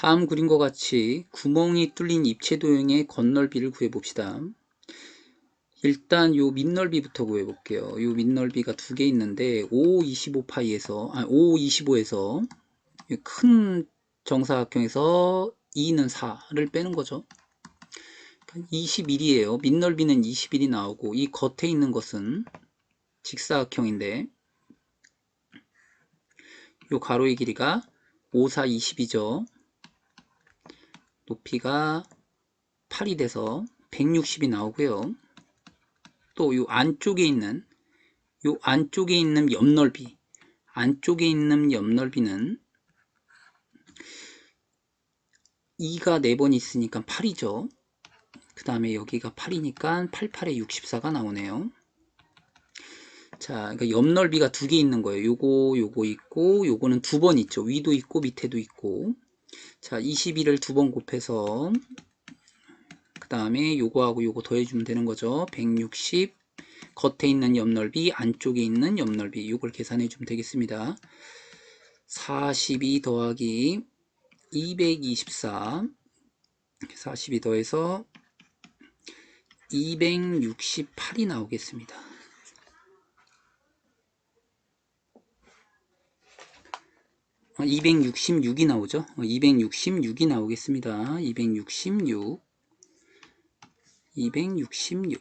다음 그림과 같이 구멍이 뚫린 입체 도형의 건널비를 구해봅시다. 일단 요 밑넓이부터 구해볼게요. 요 밑넓이가 두 개 있는데 5, 25 파이에서 아, 5, 25에서 큰 정사각형에서 2는 4를 빼는 거죠. 21이에요. 밑넓이는 21이 나오고 이 겉에 있는 것은 직사각형인데 요 가로의 길이가 5, 4, 20이죠. 높이가 8이 돼서 160이 나오고요. 또요 안쪽에 있는 요 안쪽에 있는 옆넓이 안쪽에 있는 옆넓이는 2가 4번 있으니까 8이죠. 그 다음에 여기가 8이니까 8, 8에 64가 나오네요. 자, 그러니까 옆넓이가 두 개 있는 거예요. 요거, 요거 있고, 요거는 두 번 있죠. 위도 있고, 밑에도 있고. 자, 21을 두 번 곱해서, 그 다음에 요거하고 요거 더해주면 되는 거죠. 160, 겉에 있는 옆넓이, 안쪽에 있는 옆넓이, 요걸 계산해 주면 되겠습니다. 42 더하기 224, 42 더해서 268이 나오겠습니다. 266이 나오죠. 266이 나오겠습니다. 266 266